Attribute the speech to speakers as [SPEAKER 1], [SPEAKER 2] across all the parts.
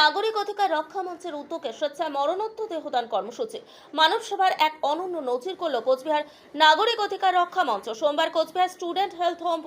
[SPEAKER 1] নাগরিক অধিকার রক্ষা মঞ্চের উদ্যোগে স্বেচ্ছায় মরণোত্তর দেহদান কর্মসূচি। মানব সেবার এক অনন্য নজির করল কোচবিহার নাগরিক অধিকার রক্ষা মঞ্চ। সোমবার Cooch Behar student health home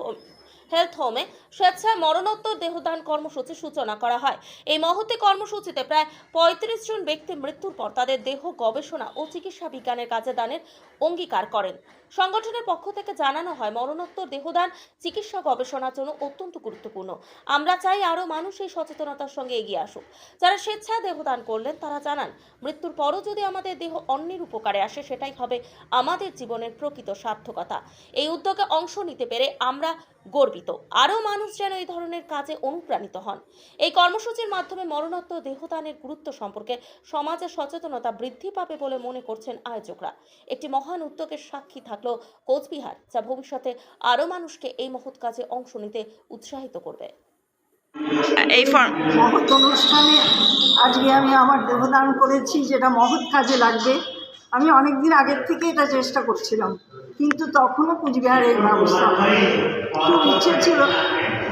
[SPEAKER 1] health হোমে স্বেচ্ছায় মরণোত্তর দেহদান কর্মসূচির সূচনা করা হয়। এই মহতি কর্মসূচিতে প্রায় পঁয়ত্রিশ জন ব্যক্তি মৃত্যুর পর তাদের দেহ গবেষণা ও চিকিৎসা বিজ্ঞানের কাজে দানের অঙ্গীকার করেন। সংগঠনের পক্ষ থেকে জানানো হয়, মরণোত্তর দেহদান চিকিৎসা গবেষণার জন্য অত্যন্ত গুরুত্বপূর্ণ। আমরা চাই আরও মানুষ এই সচেতনতার সঙ্গে এগিয়ে আসুক। যারা স্বেচ্ছায় দেহদান করলেন, তারা জানান, মৃত্যুর পরও যদি আমাদের দেহ অন্যের উপকারে আসে, সেটাই হবে আমাদের জীবনের প্রকৃত সার্থকতা। এই উদ্যোগে অংশ নিতে পেরে আমরা গর্বিত। আরও মানুষ যেন এই ধরনের কাজে অনুপ্রাণিত হন। এই কর্মসূচির মাধ্যমে মরণোত্তর দেহদানের গুরুত্ব সম্পর্কে সমাজে সচেতনতা বৃদ্ধি পাবে বলে মনে করছেন আয়োজকরা। একটি মহান উদ্যোগের সাক্ষী থাকল কোচবিহার যা ভবিষ্যতে আরও মানুষকে এই মহৎ কাজে অংশ নিতে উৎসাহিত করবে।
[SPEAKER 2] এই ফর্ম।
[SPEAKER 3] মহৎ অনুষ্ঠানে আজকে আমি আমার দেহদান করেছি যেটা মহৎ কাজে লাগবে। আমি অনেক দিন আগের থেকে এটা চেষ্টা করছিলাম। কিন্তু তখনও কুচবিহারের ব্যবস্থা হয়নি। খুব ইচ্ছে ছিল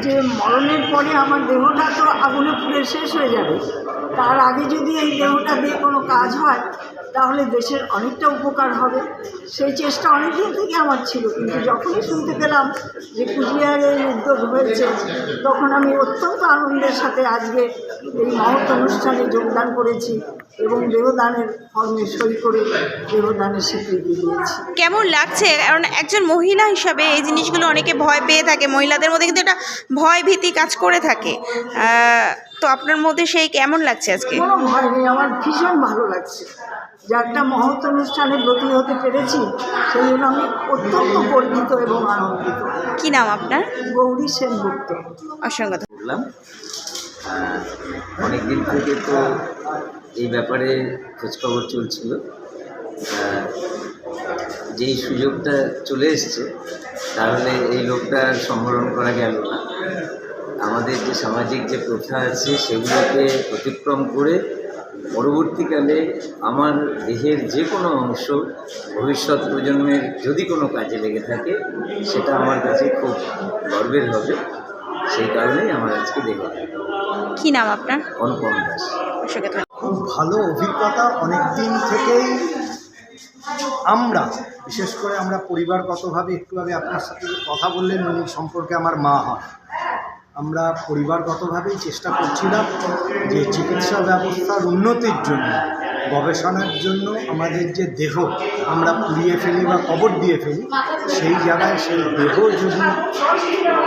[SPEAKER 3] যে মরণের পরে আমার দেহটা তো আগুনে পুড়ে শেষ হয়ে যাবে। তার আগে যদি এই দেহটা দিয়ে কোনো কাজ হয়, তাহলে দেশের অনেকটা উপকার হবে। সেই চেষ্টা অনেক দিন থেকে আমার ছিল, কিন্তু যখনই শুনতে পেলাম যে কুচবিহারের উদ্যোগ হয়েছে, তখন আমি অত্যন্ত আনন্দের সাথে আজকে এই মহৎ অনুষ্ঠানে যোগদান করেছি এবং দেহদানের ফর্মে সই করে দেহদানের স্বীকৃতি দিয়েছি।
[SPEAKER 2] কেমন লাগছে? কারণ একজন মহিলা হিসাবে এই জিনিসগুলো অনেকে ভয় পেয়ে থাকে, মহিলাদের মধ্যে কিন্তু একটা ভয় ভীতি কাজ করে থাকে। তো আপনার মধ্যে সেই কেমন লাগছে আজকে?
[SPEAKER 3] কোনো ভয় নেই আমার ভীষণ ভালো লাগছে। যে একটা মহৎ অনুষ্ঠানে ব্রতী হতে পেরেছি সেই জন্য আমি অত্যন্ত গর্বিত এবং আনন্দিত।
[SPEAKER 2] কি নাম আপনার?
[SPEAKER 3] গৌরী সেনগুপ্ত।
[SPEAKER 2] অসংখ্য ধন্যবাদ।
[SPEAKER 4] করলাম অনেক দিন থেকে তো এই ব্যাপারে খোঁজখবর চলছিল। যেই সুযোগটা চলে এসছে তাহলে এই লোকটা সম্বরণ করা গেল না। আমাদের যে সামাজিক যে প্রথা আছে সেগুলোকে অতিক্রম করে পরবর্তীকালে আমার দেহের যে কোনো অংশ ভবিষ্যৎ প্রজন্মের যদি কোনো কাজে লেগে থাকে সেটা আমার কাছে খুব গর্বের হবে। সেই কারণেই আমার আজকে দেখে
[SPEAKER 2] কি নাম আপনার?
[SPEAKER 4] অনুপম দাস।
[SPEAKER 5] খুব ভালো অভিজ্ঞতা অনেক দিন থেকেই আমরা বিশেষ করে আমরা পরিবারগতভাবে একটুভাবে আপনার সাথে কথা বললেন উনি সম্পর্কে আমার মা হয়। আমরা পরিবারগতভাবেই চেষ্টা করছিলাম যে চিকিৎসা ব্যবস্থার উন্নতির জন্য, গবেষণার জন্য আমাদের যে দেহ আমরা পুড়িয়ে ফেলি বা কবর দিয়ে ফেলি, সেই জায়গায় সেই দেহ যদি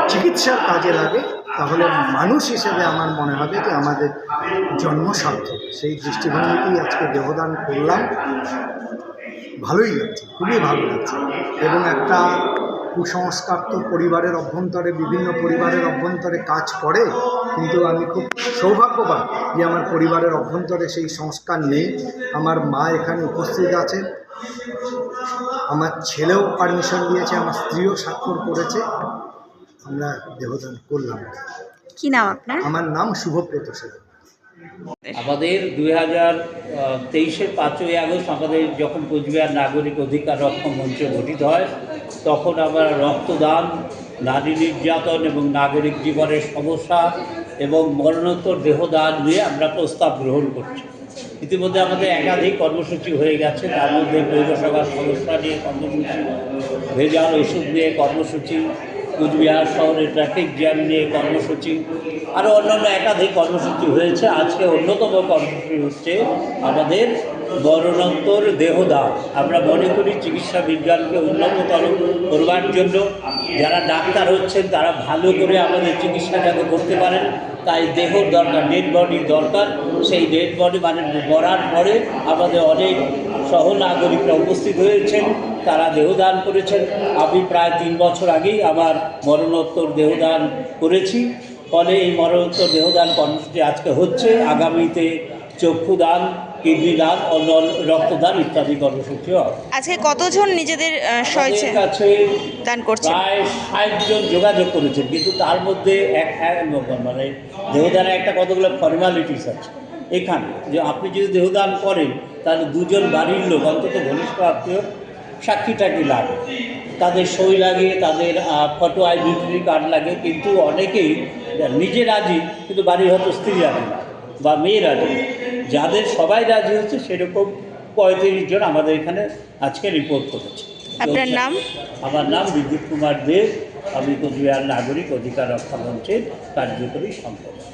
[SPEAKER 5] চিকিৎসার কাজে লাগে, তাহলে মানুষ হিসেবে আমার মনে হবে যে আমাদের জন্ম সার্থক সেই দৃষ্টিভঙ্গিতেই আজকে দেহদান করলাম। ভালোই লাগছে, খুবই ভালো লাগছে। এবং একটা কুসংস্কার তো পরিবারের অভ্যন্তরে বিভিন্ন পরিবারের অভ্যন্তরে কাজ করে কিন্তু আমি খুব সৌভাগ্যবান যে আমার পরিবারের অভ্যন্তরে সেই সংস্কার নেই। আমার মা এখানে উপস্থিত আছে আমার ছেলেও পারমিশন দিয়েছে আমার স্ত্রীও স্বাক্ষর করেছে। আমরা দেহদান করলাম।
[SPEAKER 2] কি নাম আপনার?
[SPEAKER 5] আমার নাম শুভব্রত সেন।
[SPEAKER 6] আমাদের দুই হাজার তেইশের পাঁচই আগস্ট আমাদের যখন কোচবিহার নাগরিক অধিকার রক্ষা মঞ্চ গঠিত হয় তখন আমরা রক্তদান, নারী নির্যাতন এবং নাগরিক জীবনের সমস্যা এবং মরণোত্তর দেহদান নিয়ে আমরা প্রস্তাব গ্রহণ করছি। ইতিমধ্যে আমাদের একাধিক কর্মসূচি হয়ে গেছে। তার মধ্যে পৌরসভার সমস্যা নিয়ে কর্মসূচি, ভেজাল ওষুধ নিয়ে কর্মসূচি কুচবিহার শহরে ট্রাফিক জ্যাম নিয়ে কর্মসূচি আরও অন্যান্য একাধিক কর্মসূচি হয়েছে। আজকে অন্যতম কর্মসূচি হচ্ছে আমাদের মরণোত্তর দেহদান আমরা মনে করি চিকিৎসা বিজ্ঞানকে উন্নততর করবার জন্য যারা ডাক্তার হচ্ছেন, তারা ভালো করে আমাদের চিকিৎসা যাতে করতে পারেন। তাই দেহর দরকার ডেড বডি দরকার। সেই ডেড বডি মানে মরার পরে আমাদের অনেক সহনাগরিকরা উপস্থিত হয়েছেন তারা দেহদান করেছেন। আমি প্রায় তিন বছর আগেই আমার মরণোত্তর দেহদান করেছি। ফলে এই মরণোত্তর দেহদান কর্মসূচি আজকে হচ্ছে। আগামীতে চক্ষুদান কিডনি দান অন্য রক্তদান ইত্যাদি কর্মসূচি
[SPEAKER 2] আজকে কতজন নিজেদের
[SPEAKER 6] কাছে
[SPEAKER 2] দান করছেন?
[SPEAKER 6] প্রায় ষাট জন যোগাযোগ করেছেন কিন্তু তার মধ্যে এক এক মানে দেহদানে একটা কতগুলো ফর্মালিটিস আছে। এখানে যে আপনি যদি দেহদান করেন তাহলে দুজন বাড়ির লোক অন্তত ঘনিষ্ঠ আত্মীয় সাক্ষী টাকি লাগে? তাদের সই লাগে তাদের ফটো আইডেন্টিটি কার্ড লাগে কিন্তু অনেকেই নিজে রাজি কিন্তু বাড়ির হয়তো স্ত্রী রাজি না বা মেয়ে রাজি যাদের সবাই রাজি হচ্ছে সেরকম পঁয়ত্রিশ জন আমাদের এখানে আজকে রিপোর্ট করেছে।
[SPEAKER 2] আপনার নাম?
[SPEAKER 6] আমার নাম বিদ্যুৎ কুমার দেব আমি কোচবিহার নাগরিক অধিকার রক্ষা মঞ্চের কার্যকরী সম্পাদক।